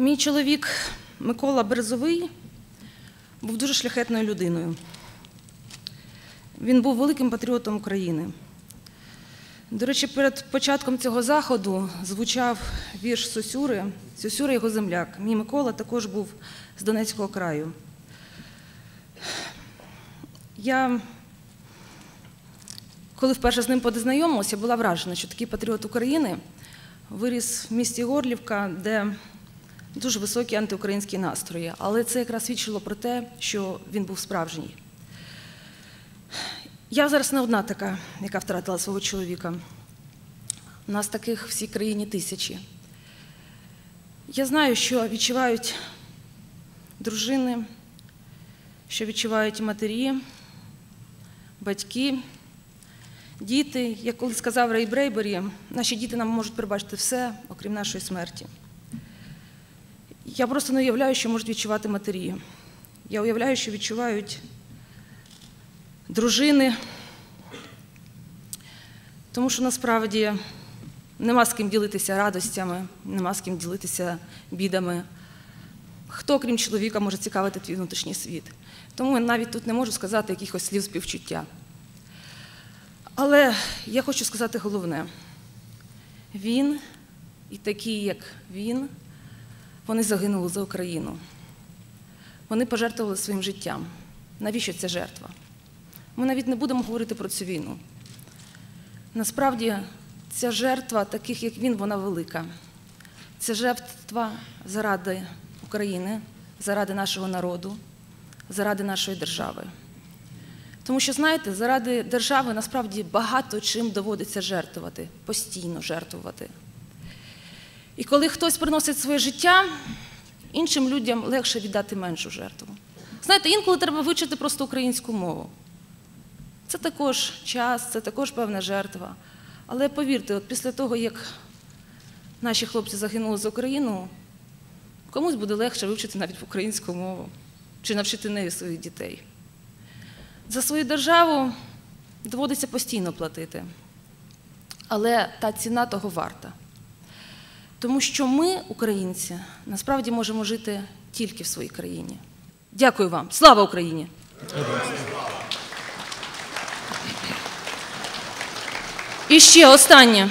Мій чоловік Микола Березовий був дуже шляхетною людиною. Він був великим патріотом України. До речі, перед початком цього заходу звучав вірш Сосюри. Сосюра його земляк. Мій Микола також був з Донецького краю. Я, коли вперше з ним познайомилася, була вражена, що такий патріот України виріс в місті Горлівка, де дуже високі антиукраїнські настрої. Але це якраз свідчило про те, що він був справжній. Я зараз не одна така, яка втратила свого чоловіка. У нас таких в всій країні тисячі. Я знаю, що відчувають дружини, що відчувають матері, батьки, діти. Як коли сказав Рей Брейбері, наші діти нам можуть пробачити все, окрім нашої смерті. Я просто не уявляю, що можуть відчувати матері. Я уявляю, що відчувають дружини, тому що насправді нема з ким ділитися радостями, нема з ким ділитися бідами. Хто, крім чоловіка, може цікавити твій внутрішній світ? Тому я навіть тут не можу сказати якихось слів співчуття. Але я хочу сказати головне: він і такі, як він, вони загинули за Україну. Вони пожертвували своїм життям. Навіщо ця жертва? Ми навіть не будемо говорити про цю війну. Насправді, ця жертва, таких як він, вона велика. Це жертва заради України, заради нашого народу, заради нашої держави. Тому що, знаєте, заради держави насправді багато чим доводиться жертвувати, постійно жертвувати. І коли хтось приносить своє життя, іншим людям легше віддати меншу жертву. Знаєте, інколи треба вивчити просто українську мову. Це також час, це також певна жертва. Але повірте, от після того, як наші хлопці загинули за Україну, комусь буде легше вивчити навіть українську мову чи навчити нею своїх дітей. За свою державу доводиться постійно платити. Але та ціна того варта. Тому що ми, українці, насправді можемо жити тільки в своїй країні. Дякую вам. Слава Україні! І ще останнє.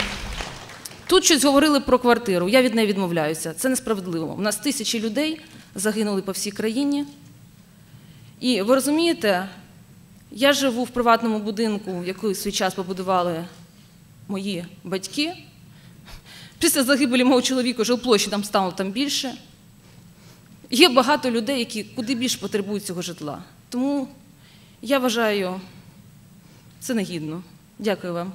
Тут щось говорили про квартиру. Я від неї відмовляюся. Це несправедливо. У нас тисячі людей загинули по всій країні. І ви розумієте, я живу в приватному будинку, який в свій час побудували мої батьки. Після загибелі мого чоловіка жилплощі там стало там більше. Є багато людей, які куди більше потребують цього житла. Тому я вважаю, це негідно. Дякую вам.